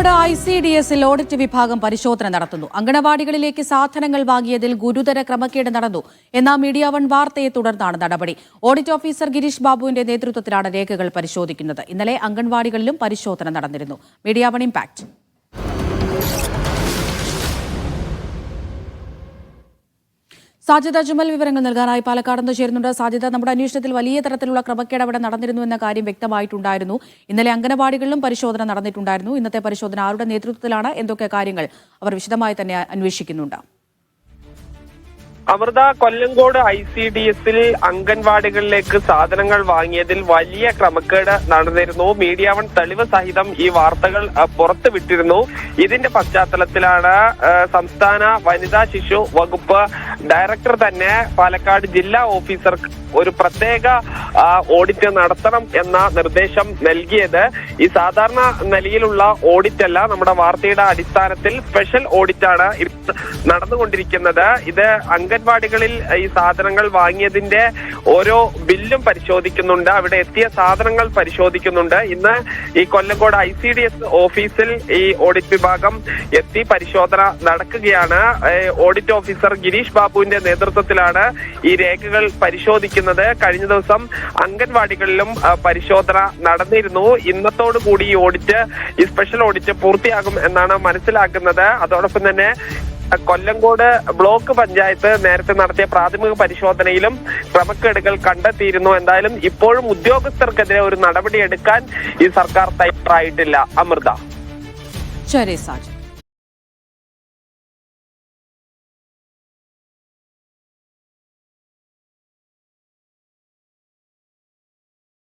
Kollengode I C D എസിൽ audit വിഭാഗം പരിശോധന നടത്തുന്നു. അങ്കണവാടികളിലേക്ക് സാധനങ്ങൾ വാങ്ങിയതിൽ ഗുരുതര ക്രമക്കേട് നടന്നു. എന്ന മീഡിയ വൺ വാർത്തയെ തുടർന്നാണ് നടപടി. ഓഡിറ്റ് ഓഫീസർ ഗിരീഷ് ബാബുവിന്റെ നേതൃത്വത്തിലാണ് രേഖകൾ പരിശോധിക്കുന്നത്. ഇന്നലെ അംഗൻവാടികളിലും പരിശോധന നടന്നിരുന്നു. മീഡിയ വൺ ഇമ്പാക്ട് സാധ്യത ജുമൽ വിവരങ്ങൾ നൽകാനായി പാലക്കാട് നിന്ന് ചേരുന്നുണ്ട്. സാധ്യത നമ്മുടെ അന്വേഷണത്തിൽ വലിയ തരത്തിലുള്ള ക്രമക്കേട് അവിടെ നടന്നിരുന്നു എന്ന കാര്യം വ്യക്തമായിട്ടുണ്ടായിരുന്നു. ഇന്നലെ അംഗനവാടികളിലും പരിശോധന നടന്നിട്ടുണ്ടായിരുന്നു. ഇന്നത്തെ പരിശോധന ആരുടെ നേതൃത്വത്തിലാണ്? എന്തൊക്കെ കാര്യങ്ങൾ? അവർ വിശദമായി തന്നെ അന്വേഷിക്കുന്നുണ്ട്. Amrutha Kollengode I C D എസിൽ അംഗൻവാടികളിലേക്ക് സാധനങ്ങൾ വാങ്ങിയതിൽ വലിയ ക്രമക്കേട് നടന്നിരുന്നു. മീഡിയ വൺ തെളിവ് സഹിതം ഈ വാർത്തകൾ പുറത്തുവിട്ടിരുന്നു. ഇതിന്റെ പശ്ചാത്തലത്തിലാണ് സംസ്ഥാന വനിതാ ശിശു വകുപ്പ് ഡയറക്ടർ തന്നെ പാലക്കാട് ജില്ലാ ഓഫീസർ ഒരു പ്രത്യേക ഓഡിറ്റ് നടത്തണം എന്ന നിർദ്ദേശം നൽകിയത്. ഈ സാധാരണ നിലയിലുള്ള ഓഡിറ്റ് അല്ല നമ്മുടെ വാർത്തയുടെ അടിസ്ഥാനത്തിൽ സ്പെഷ്യൽ ഓഡിറ്റാണ് നടന്നുകൊണ്ടിരിക്കുന്നത്. ഇത് അംഗൻവാടികളിൽ ഈ സാധനങ്ങൾ വാങ്ങിയതിന്റെ ഓരോ ബില്ലും പരിശോധിക്കുന്നുണ്ട്. അവിടെ എത്തിയ സാധനങ്ങൾ പരിശോധിക്കുന്നുണ്ട്. ഇന്ന് ഈ Kollengode I C D S ഓഫീസിൽ ഈ ഓഡിറ്റ് വിഭാഗം എത്തി പരിശോധന നടക്കുകയാണ്. ഓഡിറ്റ് ഓഫീസർ ഗിരീഷ് ബാബുവിന്റെ നേതൃത്വത്തിലാണ് ഈ രേഖകൾ പരിശോധിക്കുന്നത്. കഴിഞ്ഞ ദിവസം അംഗൻവാടികളിലും പരിശോധന നടന്നിരുന്നു. ഇന്നത്തോടു കൂടി ഈ ഓഡിറ്റ് ഈ സ്പെഷ്യൽ ഓഡിറ്റ് പൂർത്തിയാകും എന്നാണ് മനസ്സിലാക്കുന്നത്. അതോടൊപ്പം തന്നെ കൊല്ലങ്കോട് ബ്ലോക്ക് പഞ്ചായത്ത് നേരത്തെ നടത്തിയ പ്രാഥമിക പരിശോധനയിലും ക്രമക്കേടുകൾ കണ്ടെത്തിയിരുന്നു. എന്തായാലും ഇപ്പോഴും ഉദ്യോഗസ്ഥർക്കെതിരെ ഒരു നടപടി എടുക്കാൻ ഈ സർക്കാർ തയ്യാറായിട്ടില്ല. അമൃത. ശരി സാജ്.